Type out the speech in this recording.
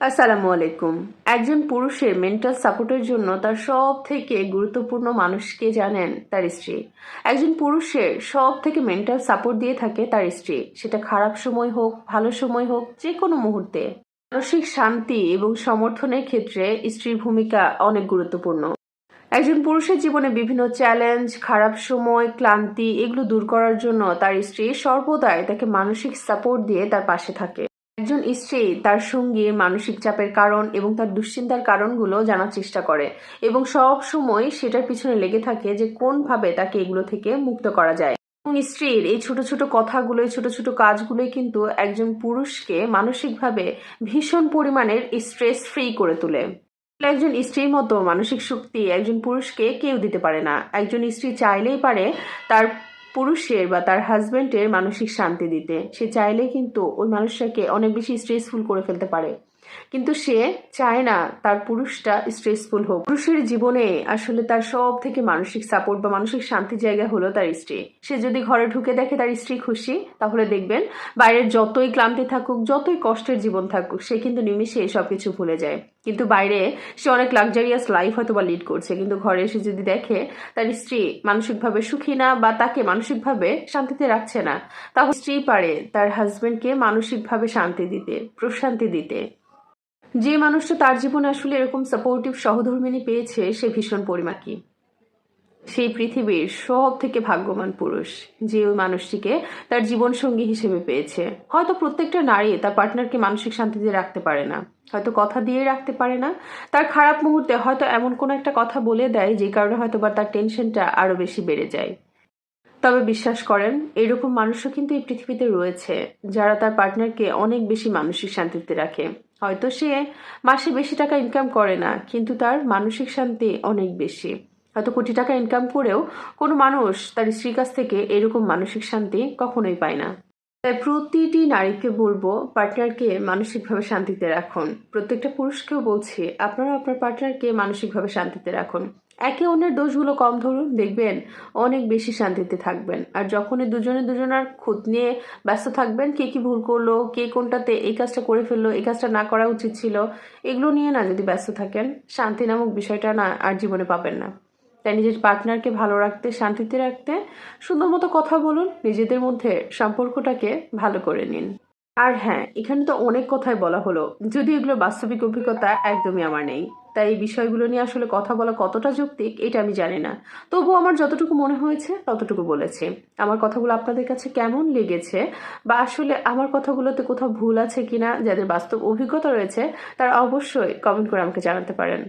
আসসালামু আলাইকুম। একজন পুরুষের মেন্টাল সাপোর্টের জন্য তার সব থেকে গুরুত্বপূর্ণ মানুষকে জানেন তার স্ত্রী। একজন পুরুষের সব থেকে মেন্টাল সাপোর্ট দিয়ে থাকে তার স্ত্রী। সেটা খারাপ সময় হোক, ভালো সময় হোক যে কোনো মুহূর্তে। মানসিক শান্তি এবং সমর্থনের ক্ষেত্রে স্ত্রীর ভূমিকা অনেক গুরুত্বপূর্ণ। একজন পুরুষের জীবনে বিভিন্ন চ্যালেঞ্জ খারাপ সময়, ক্লান্তি, এগুলো দূর করার জন্য তার স্ত্রী সর্বদাই তাকে মানসিক সাপোর্ট দিয়ে তার পাশে থাকে। একজন স্ত্রী তার সঙ্গীর মানসিক চাপের কারণ এবং তার দুশ্চিন্তার কারণগুলো জানার চেষ্টা করে এবং সব সময় সেটার পিছনে লেগে থাকে যে কোনভাবে তাকে এগুলো থেকে মুক্ত করা যায়। এবং স্ত্রীর এই ছোট ছোট কথাগুলো ছোট ছোট কাজগুলোই কিন্তু একজন পুরুষকে মানসিকভাবে ভীষণ পরিমাণের স্ট্রেস ফ্রি করে তোলে। একজন স্ত্রীর মতো মানসিক শক্তি একজন পুরুষকে কেউ দিতে পারে না। একজন স্ত্রী চাইলেই পারে তার পুরুষের বা তার হাজবেন্ডের মানসিক শান্তি দিতে। সে চাইলে কিন্তু ওই মানুষটাকে অনেক বেশি স্ট্রেসফুল করে ফেলতে পারে। কিন্তু সে চায় না তার পুরুষটা স্ট্রেসফুল হোক। পুরুষের জীবনে আসলে তার সব থেকে মানসিক সাপোর্ট বা মানসিক শান্তির জায়গা হলো তার স্ত্রী। সে যদি ঘরে ঢুকে দেখে তার স্ত্রী খুশি, তাহলে দেখবেন বাইরের যতই ক্লান্তি থাকুক, যতই কষ্টের জীবন থাকুক, সে কিন্তু নিমিশে সবকিছু ভুলে যায়। কিন্তু বাইরে সে অনেক লাক্সারিয়াস লাইফ হয়তো বা লিড করছে, কিন্তু ঘরে এসে যদি দেখে তার স্ত্রী মানসিকভাবে সুখী না বা তাকে মানসিকভাবে শান্তিতে রাখছে না, তাহলে স্ত্রী পারে তার হাজবেন্ডকে মানসিকভাবে শান্তি দিতে, প্রশান্তি দিতে। যে মানুষটা তার জীবনে আসলে এরকম সাপোর্টিভ সহধর্মিনী পেয়েছে, সে ভীষণ পরিমাকি। সেই পৃথিবীর সব থেকে ভাগ্যবান পুরুষ যে ওই মানুষটিকে তার জীবন সঙ্গী হিসেবে পেয়েছে। হয়তো প্রত্যেকটা নারী তার পার্টনারকে মানসিক শান্তিতে রাখতে পারে না, হয়তো কথা দিয়ে রাখতে পারে না। তার খারাপ মুহূর্তে হয়তো এমন কোনো একটা কথা বলে দেয় যে কারণে হয়তো বা তার টেনশনটা আরও বেশি বেড়ে যায়। তবে বিশ্বাস করেন, এরকম মানুষও কিন্তু এই পৃথিবীতে রয়েছে, যারা তার পার্টনারকে অনেক বেশি মানসিক শান্তিতে রাখে। হয়তো সে মাসে বেশি টাকা ইনকাম করে না, কিন্তু তার মানসিক শান্তি অনেক বেশি। হয়তো কোটি টাকা ইনকাম করেও কোনো মানুষ তার স্ত্রীর কাছ থেকে এরকম মানসিক শান্তি কখনোই পায় না। তাই প্রতিটি নারীকে বলব পার্টনারকে মানসিকভাবে শান্তিতে রাখুন। প্রত্যেকটা পুরুষকেও বলছি আপনারা আপনার পার্টনারকে মানসিকভাবে শান্তিতে রাখুন। একে অন্যের দোষগুলো কম ধরুন, দেখবেন অনেক বেশি শান্তিতে থাকবেন। আর যখনই দুজনে দুজনার খুদ নিয়ে ব্যস্ত থাকবেন, কে কি ভুল করল, কে কোনটাতে এই কাজটা করে ফেলল, এই কাজটা না করা উচিত ছিল, এগুলো নিয়ে না যদি ব্যস্ত থাকেন, শান্তি নামক বিষয়টা না আর জীবনে পাবেন না। তাই নিজের পার্টনারকে ভালো রাখতে, শান্তিতে রাখতে, সুন্দর মতো কথা বলুন, নিজেদের মধ্যে সম্পর্কটাকে ভালো করে নিন। আর হ্যাঁ এখানে তো অনেক কথাই বলা হলো যদি এগুলো বাস্তবিক অভিজ্ঞতা একদমই আমার নেই। তাই এই বিষয়গুলো নিয়ে আসলে কথা বলা কতটা যৌক্তিক, এটা আমি জানি না। তবুও আমার যতটুকু মনে হয়েছে, ততটুকু বলেছি। আমার কথাগুলো আপনাদের কাছে কেমন লেগেছে? বা আসলে আমার কথাগুলোতে কোথাও ভুল আছে কিনা, যাদের বাস্তব অভিজ্ঞতা রয়েছে, তারা অবশ্যই কমেন্ট করে আমাকে জানাতে পারেন।